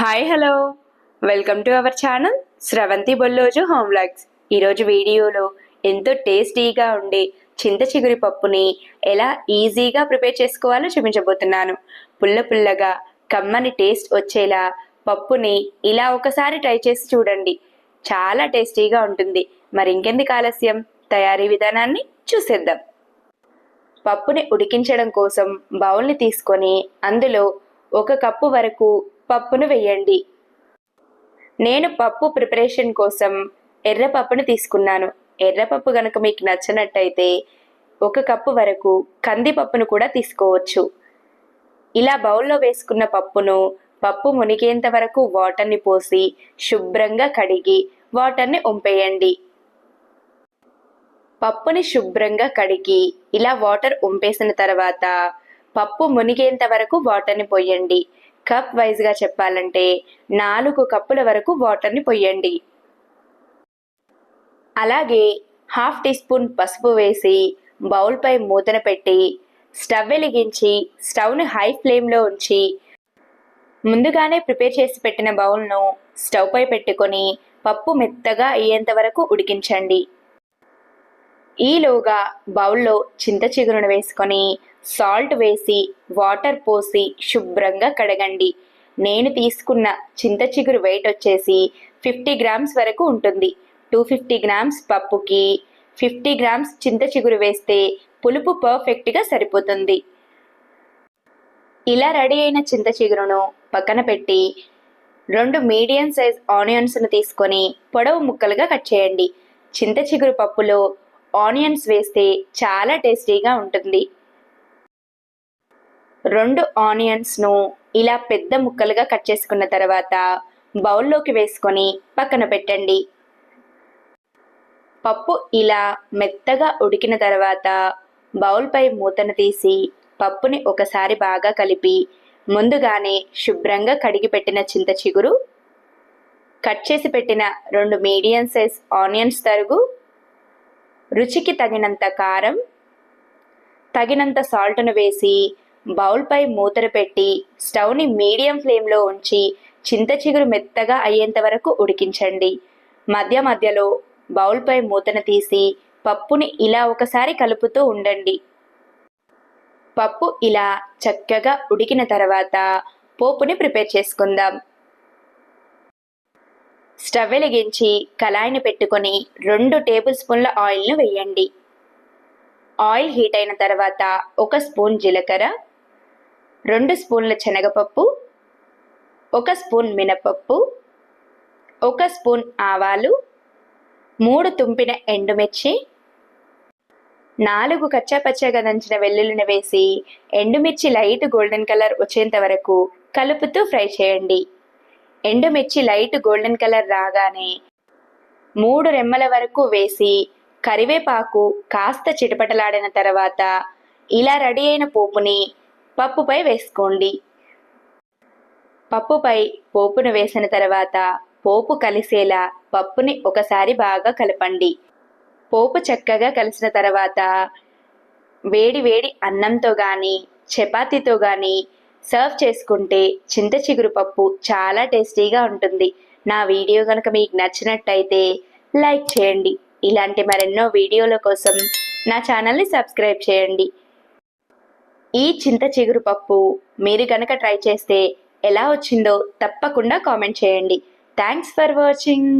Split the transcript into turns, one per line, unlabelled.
Hi hello welcome to our channel Sravanthi Bolloju home vlogs ఈరోజు వీడియోలో ఎంతో టేస్టీగా ఉండే చింత చిగురి పప్పుని ఎలా ఈజీగా ప్రిపేర్ చేసుకోవాలో చూపించబోతున్నాను. పుల్ల పుల్లగా కమ్మని టేస్ట్ వచ్చేలా పప్పుని ఇలా ఒకసారి ట్రై చేసి చూడండి. చాలా టేస్టీగా ఉంటుంది. మరి ఇంకెందుకు ఆలస్యం? తయారీ విధానాన్ని చూసేద్దాం. పప్పుని ఉడికించడం కోసం బౌల్ని తీసుకొని అందులో ఒక కప్పు వరకు పప్పును వేయండి నేను పప్పు ప్రిపరేషన్ కోసం ఎర్రపప్పును తీసుకున్నాను. ఎర్రపప్పు కనుక మీకు నచ్చినట్టయితే ఒక కప్పు వరకు కందిపప్పును కూడా తీసుకోవచ్చు. ఇలా బౌల్లో వేసుకున్న పప్పును పప్పు మునిగేంత వరకు వాటర్ని పోసి శుభ్రంగా కడిగి వాటర్ని ఉంపేయండి. పప్పుని శుభ్రంగా కడిగి ఇలా వాటర్ ఉంపేసిన తర్వాత పప్పు మునిగేంత వరకు వాటర్ని పోయండి. కప్ వైజ్గా చెప్పాలంటే నాలుగు కప్పుల వరకు వాటర్ని పొయ్యండి. అలాగే హాఫ్ టీ స్పూన్ పసుపు వేసి బౌల్పై మూతన పెట్టి స్టవ్ వెలిగించి స్టవ్ని హై ఫ్లేమ్లో ఉంచి ముందుగానే ప్రిపేర్ చేసి పెట్టిన బౌల్ను స్టవ్పై పెట్టుకొని పప్పు మెత్తగా అయ్యేంత వరకు ఉడికించండి. ఈలోగా బౌల్లో చింత చిగురును వేసుకొని సాల్ట్ వేసి వాటర్ పోసి శుభ్రంగా కడగండి. నేను తీసుకున్న చింత చిగురు వెయిట్ వచ్చేసి ఫిఫ్టీ గ్రామ్స్ వరకు ఉంటుంది. టూ ఫిఫ్టీ గ్రామ్స్ పప్పుకి ఫిఫ్టీ గ్రామ్స్ చింత చిగురు వేస్తే పులుపు పర్ఫెక్ట్గా సరిపోతుంది. ఇలా రెడీ అయిన చింత చిగురును పక్కన పెట్టి రెండు మీడియం సైజ్ ఆనియన్స్ను తీసుకొని పొడవు ముక్కలుగా కట్ చేయండి. చింత చిగురు పప్పులో ఆనియన్స్ వేస్తే చాలా టేస్టీగా ఉంటుంది. రెండు ఆనియన్స్ను ఇలా పెద్ద ముక్కలుగా కట్ చేసుకున్న తర్వాత బౌల్లోకి వేసుకొని పక్కన పెట్టండి. పప్పు ఇలా మెత్తగా ఉడికిన తర్వాత బౌల్పై మూతను తీసి పప్పుని ఒకసారి బాగా కలిపి ముందుగానే శుభ్రంగా కడిగి పెట్టిన చింత చిగురు కట్ చేసి పెట్టిన రెండు మీడియం సైజ్ ఆనియన్స్ తరుగు రుచికి తగినంత కారం తగినంత సాల్ట్ను వేసి బౌల్పై మూతను పెట్టి స్టవ్ని మీడియం ఫ్లేమ్లో ఉంచి చింత చిగురు మెత్తగా అయ్యేంత వరకు ఉడికించండి. మధ్య మధ్యలో బౌల్పై మూతను తీసి పప్పుని ఇలా ఒకసారి కలుపుతూ ఉండండి. పప్పు ఇలా చక్కగా ఉడికిన తర్వాత పోపుని ప్రిపేర్ చేసుకుందాం. స్టవ్ వెలిగించి కళాయిని పెట్టుకొని రెండు టేబుల్ స్పూన్ల ఆయిల్ను వేయండి. ఆయిల్ హీట్ అయిన తర్వాత ఒక స్పూన్ జీలకర్ర రెండు స్పూన్ల శనగపప్పు ఒక స్పూన్ మినపప్పు ఒక స్పూన్ ఆవాలు మూడు తుంపిన ఎండుమిర్చి నాలుగు కచ్చాపచ్చగా దంచిన వెల్లుల్లిని వేసి ఎండుమిర్చి లైట్ గోల్డెన్ కలర్ వచ్చేంత వరకు కలుపుతూ ఫ్రై చేయండి. ఎండుమిర్చి లైట్ గోల్డెన్ కలర్ రాగానే మూడు రెమ్మల వరకు వేసి కరివేపాకు కాస్త చిటపటలాడిన తర్వాత ఇలా రెడీ అయిన పోపుని పప్పుపై వేసుకోండి. పప్పుపై పోపును వేసిన తర్వాత పోపు కలిసేలా పప్పుని ఒకసారి బాగా కలపండి. పోపు చక్కగా కలిసిన తర్వాత వేడి వేడి అన్నంతో కానీ చపాతీతో కానీ సర్వ్ చేసుకుంటే చింత చిగురు పప్పు చాలా టేస్టీగా ఉంటుంది. నా వీడియో కనుక మీకు నచ్చినట్టయితే లైక్ చేయండి. ఇలాంటి మరెన్నో వీడియోల కోసం నా ఛానల్ని సబ్స్క్రైబ్ చేయండి. ఈ చింత చిగురు పప్పు మీరు కనుక ట్రై చేస్తే ఎలా వచ్చిందో తప్పకుండా కామెంట్ చేయండి. Thanks for watching.